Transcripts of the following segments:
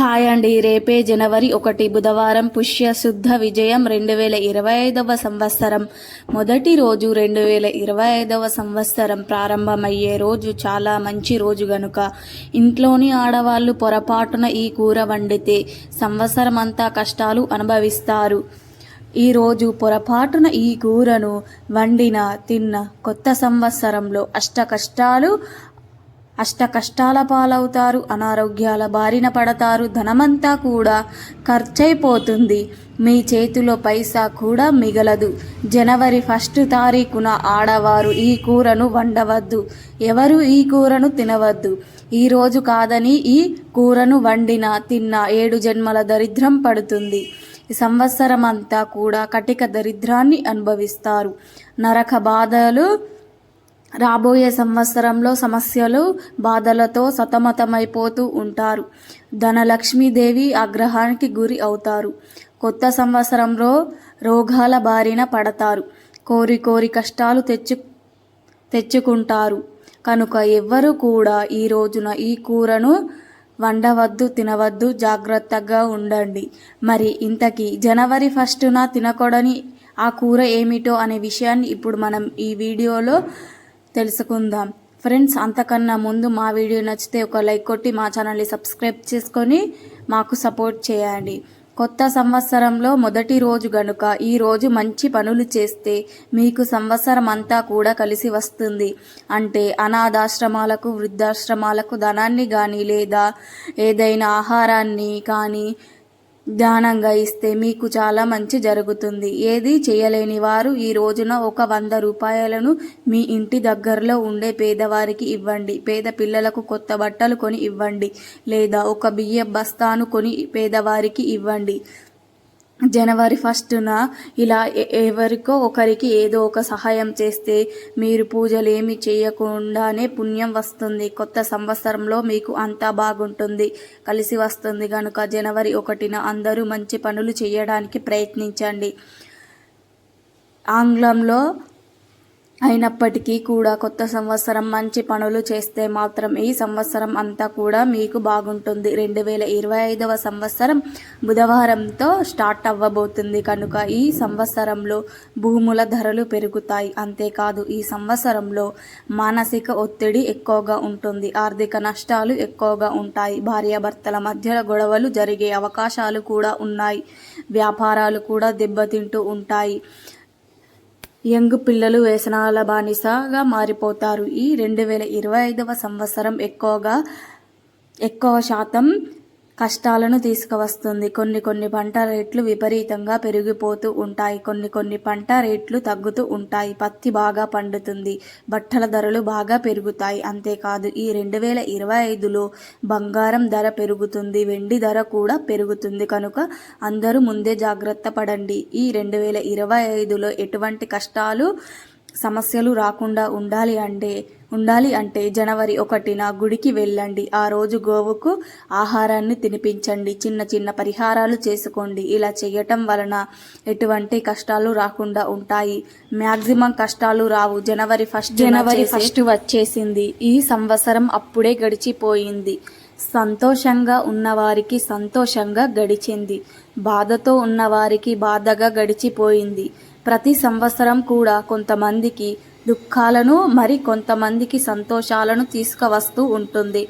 Hi అండి. రేపే జనవరి ఒకటి బుధవారం పుష్య శుద్ధ విజయం రెండు వేల ఇరవై ఐదవ సంవత్సరం. మొదటి రోజు రెండు వేల ఇరవై ఐదవ సంవత్సరం ప్రారంభమయ్యే రోజు చాలా మంచి రోజు గనుక. ఇంట్లోని ఆడవాళ్ళు పొరపాటున ఈ కూర వండితే సంవత్సరం అంతా కష్టాలు అనుభవిస్తారు. ఈరోజు పొరపాటున ఈ కూరను వండిన తిన్న కొత్త సంవత్సరంలో అష్ట కష్టాలు అష్ట కష్టాల పాలవుతారు అనారోగ్యాల బారిన పడతారు ధనమంతా కూడా ఖర్చయిపోతుంది మీ చేతిలో పైసా కూడా మిగలదు. జనవరి ఫస్ట్ తారీఖున ఆడవారు ఈ కూరను వండవద్దు. ఎవరు ఈ కూరను తినవద్దు? ఈరోజు కాదని ఈ కూరను వండిన తిన్న ఏడు జన్మల దరిద్రం పడుతుంది. సంవత్సరం అంతా కూడా కటిక దరిద్రాన్ని అనుభవిస్తారు. నరక బాధలు రాబోయే సంవత్సరంలో సమస్యలు బాధలతో సతమతమైపోతూ ఉంటారు. ధనలక్ష్మీదేవి ఆగ్రహానికి గురి అవుతారు. కొత్త సంవత్సరంలో రోగాల బారిన పడతారు. కోరి కోరి కష్టాలు తెచ్చు తెచ్చుకుంటారు. కనుక ఎవ్వరు కూడా ఈ రోజున ఈ కూరను వండవద్దు తినవద్దు జాగ్రత్తగా ఉండండి. మరి ఇంతకీ జనవరి ఫస్టున తినకూడని ఆ కూర ఏమిటో అనే విషయాన్ని ఇప్పుడు మనం ఈ వీడియోలో తెలుసుకుందాం. ఫ్రెండ్స్ అంతకన్నా ముందు మా వీడియో నచ్చితే ఒక లైక్ కొట్టి మా ఛానల్ని సబ్స్క్రైబ్ చేసుకొని మాకు సపోర్ట్ చేయండి. కొత్త సంవత్సరంలో మొదటి రోజు గనుక ఈ రోజు మంచి పనులు చేస్తే మీకు సంవత్సరం అంతా కూడా కలిసి వస్తుంది. అంటే అనాథాశ్రమాలకు వృద్ధాశ్రమాలకు ధనాన్ని కానీ లేదా ఏదైనా ఆహారాన్ని కానీ దానంగా ఇస్తే మీకు చాలా మంచి జరుగుతుంది. ఏది చేయలేని వారు ఈ రోజున ఒక వంద రూపాయలను మీ ఇంటి దగ్గరలో ఉండే పేదవారికి ఇవ్వండి. పేద పిల్లలకు కొత్త బట్టలు కొని ఇవ్వండి. లేదా ఒక బియ్య బస్తాను కొని పేదవారికి ఇవ్వండి. జనవరి ఫస్ట్న ఇలా ఎ- ఎవరికో ఒకరికి ఏదో ఒక సహాయం చేస్తే మీరు పూజలు ఏమి చేయకుండానే పుణ్యం వస్తుంది. కొత్త సంవత్సరంలో మీకు అంతా బాగుంటుంది. కలిసి వస్తుంది కనుక జనవరి ఒకటిన అందరూ మంచి పనులు చేయడానికి ప్రయత్నించండి. ఆంగ్లంలో అయినప్పటికీ కూడా కొత్త సంవత్సరం మంచి పనులు చేస్తే మాత్రం ఈ సంవత్సరం అంతా కూడా మీకు బాగుంటుంది. రెండు వేల ఇరవై ఐదవ సంవత్సరం బుధవారంతో స్టార్ట్ అవ్వబోతుంది. కనుక ఈ సంవత్సరంలో భూముల ధరలు పెరుగుతాయి. అంతేకాదు ఈ సంవత్సరంలో మానసిక ఒత్తిడి ఎక్కువగా ఉంటుంది. ఆర్థిక నష్టాలు ఎక్కువగా ఉంటాయి. భార్యాభర్తల మధ్య గొడవలు జరిగే అవకాశాలు కూడా ఉన్నాయి. వ్యాపారాలు కూడా దెబ్బతింటూ ఉంటాయి. యంగ్ పిల్లలు వ్యసనాల బానిసగా మారిపోతారు. ఈ రెండు వేల ఇరవై ఐదవ సంవత్సరం ఎక్కువగా ఎక్కువ శాతం కష్టాలను తీసుకువస్తుంది. కొన్ని కొన్ని పంట రేట్లు విపరీతంగా పెరిగిపోతూ ఉంటాయి. కొన్ని కొన్ని పంట రేట్లు తగ్గుతూ ఉంటాయి. పత్తి బాగా పండుతుంది. బట్టల ధరలు బాగా పెరుగుతాయి. అంతేకాదు ఈ రెండు వేల ఇరవై ఐదులో బంగారం ధర పెరుగుతుంది. వెండి ధర కూడా పెరుగుతుంది. కనుక అందరూ ముందే జాగ్రత్త పడండి. ఈ రెండు వేల ఇరవై ఐదులో ఎటువంటి కష్టాలు సమస్యలు రాకుండా ఉండాలి అంటే ఉండాలి అంటే జనవరి ఒకటిన గుడికి వెళ్ళండి. ఆ రోజు గోవుకు ఆహారాన్ని తినిపించండి. చిన్న చిన్న పరిహారాలు చేసుకోండి. ఇలా చేయటం వలన ఎటువంటి కష్టాలు రాకుండా ఉంటాయి. మ్యాక్సిమం కష్టాలు రావు. జనవరి ఫస్ట్ జనవరి ఫస్ట్ వచ్చేసింది. ఈ సంవత్సరం అప్పుడే గడిచిపోయింది. సంతోషంగా ఉన్నవారికి సంతోషంగా గడిచింది. బాధతో ఉన్నవారికి బాధగా గడిచిపోయింది. ప్రతి సంవత్సరం కూడా కొంతమందికి దుఃఖాలను మరి కొంతమందికి సంతోషాలను తీసుకువస్తూ ఉంటుంది.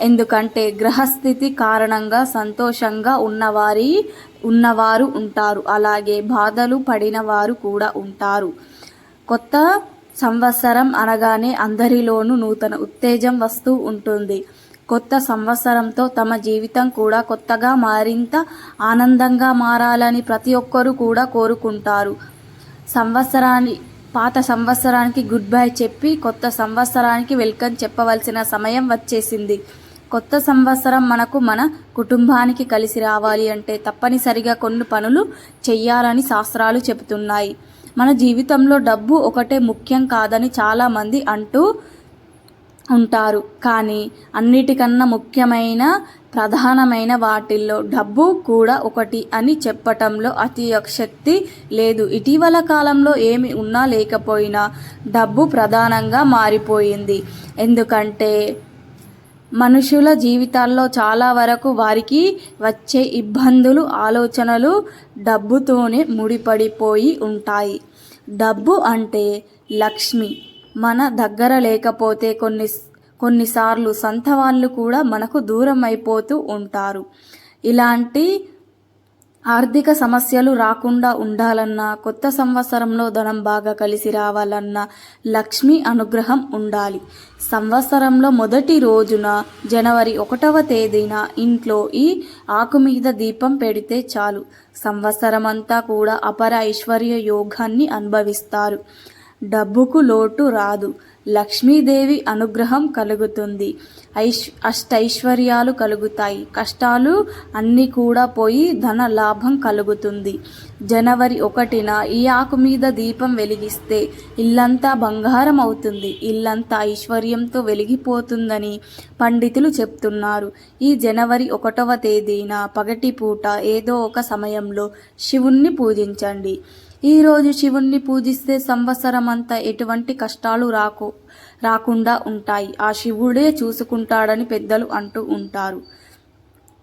ఎందుకంటే గ్రహస్థితి కారణంగా సంతోషంగా ఉన్నవారి ఉన్నవారు ఉంటారు. అలాగే బాధలు పడిన వారు కూడా ఉంటారు. కొత్త సంవత్సరం అనగానే అందరిలోనూ నూతన ఉత్తేజం వస్తూ ఉంటుంది. కొత్త సంవత్సరంతో తమ జీవితం కూడా కొత్తగా మరింత ఆనందంగా మారాలని ప్రతి ఒక్కరూ కూడా కోరుకుంటారు. సంవత్సరాన్ని పాత సంవత్సరానికి గుడ్ బై చెప్పి కొత్త సంవత్సరానికి వెల్కమ్ చెప్పవలసిన సమయం వచ్చేసింది. కొత్త సంవత్సరం మనకు మన కుటుంబానికి కలిసి రావాలి అంటే తప్పనిసరిగా కొన్ని పనులు చెయ్యాలని శాస్త్రాలు చెబుతున్నాయి. మన జీవితంలో డబ్బు ఒకటే ముఖ్యం కాదని చాలామంది అంటూ ఉంటారు. కానీ అన్నిటికన్నా ముఖ్యమైన ప్రధానమైన వాటిల్లో డబ్బు కూడా ఒకటి అని చెప్పటంలో అతిశక్తి లేదు. ఇటీవల కాలంలో ఏమి ఉన్నా లేకపోయినా డబ్బు ప్రధానంగా మారిపోయింది. ఎందుకంటే మనుషుల జీవితాల్లో చాలా వరకు వారికి వచ్చే ఇబ్బందులు ఆలోచనలు డబ్బుతోనే ముడిపడిపోయి ఉంటాయి. డబ్బు అంటే లక్ష్మి. మన దగ్గర లేకపోతే కొన్ని కొన్నిసార్లు సంత వాళ్ళు కూడా మనకు దూరం అయిపోతూ ఉంటారు. ఇలాంటి ఆర్థిక సమస్యలు రాకుండా ఉండాలన్నా కొత్త సంవత్సరంలో ధనం బాగా కలిసి రావాలన్నా లక్ష్మి అనుగ్రహం ఉండాలి. సంవత్సరంలో మొదటి రోజున జనవరి ఒకటవ తేదీన ఇంట్లో ఈ ఆకు మీద దీపం పెడితే చాలు. సంవత్సరం అంతా కూడా అపర ఐశ్వర్య యోగాన్ని అనుభవిస్తారు. డబ్బుకు లోటు రాదు. లక్ష్మీదేవి అనుగ్రహం కలుగుతుంది. ఐశ్ అష్టైశ్వర్యాలు కలుగుతాయి. కష్టాలు అన్నీ కూడా పోయి ధన లాభం కలుగుతుంది. జనవరి ఒకటిన ఈ ఆకు మీద దీపం వెలిగిస్తే ఇల్లంతా బంగారం అవుతుంది. ఇల్లంతా ఐశ్వర్యంతో వెలిగిపోతుందని పండితులు చెప్తున్నారు. ఈ జనవరి ఒకటవ తేదీన పగటిపూట ఏదో ఒక సమయంలో శివుణ్ణి పూజించండి. ఈరోజు శివుణ్ణి పూజిస్తే సంవత్సరం అంతా ఎటువంటి కష్టాలు రాకు. రాకుండా ఉంటాయి. ఆ శివుడే చూసుకుంటాడని పెద్దలు అంటూ ఉంటారు.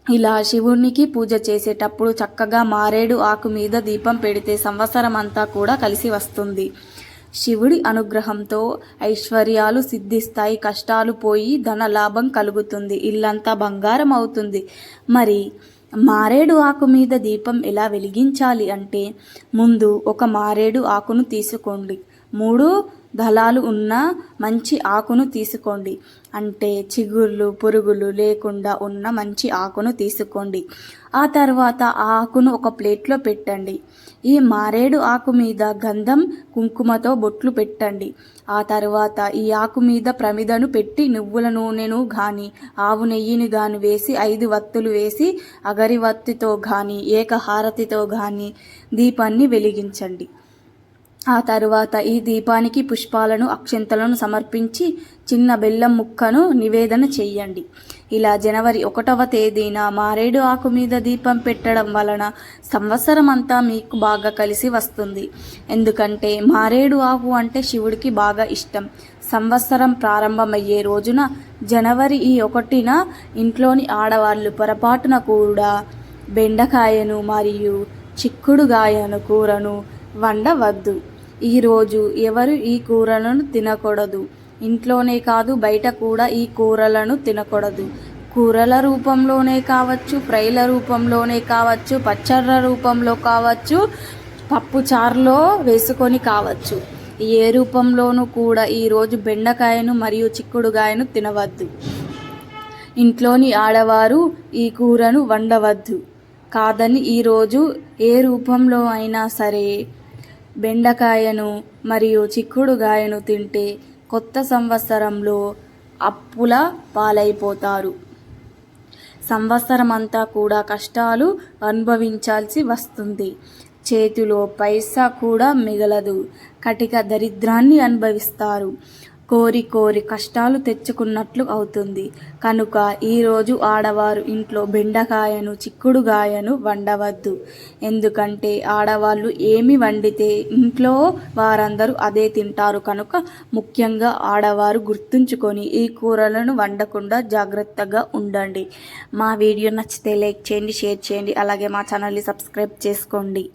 ఇలా శివునికి పూజ చేసేటప్పుడు చక్కగా మారేడు ఆకు మీద దీపం పెడితే సంవత్సరం అంతా కూడా కలిసి వస్తుంది. శివుడి అనుగ్రహంతో ఐశ్వర్యాలు సిద్ధిస్తాయి కష్టాలు పోయి ధన లాభం కలుగుతుంది ఇల్లంతా బంగారం అవుతుంది. మరి మారేడు ఆకు మీద దీపం ఎలా వెలిగించాలి అంటే ముందు ఒక మారేడు ఆకును తీసుకోండి. మూడు దళాలు ఉన్న మంచి ఆకును తీసుకోండి. అంటే చిగుళ్ళు పురుగులు లేకుండా ఉన్న మంచి ఆకును తీసుకోండి. ఆ తర్వాత ఆ ఆకును ఒక ప్లేట్లో పెట్టండి. ఈ మారేడు ఆకు మీద గంధం కుంకుమతో బొట్లు పెట్టండి. ఆ తర్వాత ఈ ఆకు మీద ప్రమిదను పెట్టి నువ్వుల నూనెను గాని ఆవు నెయ్యిని గాని వేసి ఐదు వత్తులు వేసి అగరివత్తితో గాని ఏకహారతితో గాని దీపాన్ని వెలిగించండి. ఆ తరువాత ఈ దీపానికి పుష్పాలను అక్షంతలను సమర్పించి చిన్న బెల్లం ముక్కను నివేదన చెయ్యండి ఇలా జనవరి ఒకటవ తేదీన మారేడు ఆకు మీద దీపం పెట్టడం వలన సంవత్సరం అంతా మీకు బాగా కలిసి వస్తుంది. ఎందుకంటే మారేడు ఆకు అంటే శివుడికి బాగా ఇష్టం. సంవత్సరం ప్రారంభమయ్యే రోజున జనవరి ఈ ఒకటిన ఇంట్లోని ఆడవాళ్ళు పొరపాటున కూడా బెండకాయను మరియు చిక్కుడుగాయను కూరను వండవద్దు. ఈరోజు ఎవరు ఈ కూరలను తినకూడదు. ఇంట్లోనే కాదు బయట కూడా ఈ కూరలను తినకూడదు. కూరల రూపంలోనే కావచ్చు ఫ్రైల రూపంలోనే కావచ్చు పచ్చళ్ళ రూపంలో కావచ్చు పప్పు చారులో వేసుకొని కావచ్చు. ఏ రూపంలోనూ కూడా ఈరోజు బెండకాయను మరియు చిక్కుడుగాయను తినవద్దు. ఇంట్లోని ఆడవారు ఈ కూరను వండవద్దు. కాదని ఈరోజు ఏ రూపంలో అయినా సరే బెండకాయను మరియు చిక్కుడుగాయను తింటే కొత్త సంవత్సరంలో అప్పుల పాలైపోతారు. సంవత్సరం అంతా కూడా కష్టాలు అనుభవించాల్సి వస్తుంది. చేతిలో పైసా కూడా మిగలదు. కటిక దరిద్రాన్ని అనుభవిస్తారు. కోరి కోరి కష్టాలు తెచ్చుకున్నట్లు అవుతుంది. కనుక ఈరోజు ఆడవారు ఇంట్లో బెండకాయను చిక్కుడుగాయను వండవద్దు. ఎందుకంటే ఆడవాళ్ళు ఏమి వండితే ఇంట్లో వారందరూ అదే తింటారు. కనుక ముఖ్యంగా ఆడవారు గుర్తుంచుకొని ఈ కూరలను వండకుండా జాగ్రత్తగా ఉండండి. మా వీడియో నచ్చితే లైక్ చేయండి షేర్ చేయండి అలాగే మా ఛానల్ని సబ్స్క్రైబ్ చేసుకోండి.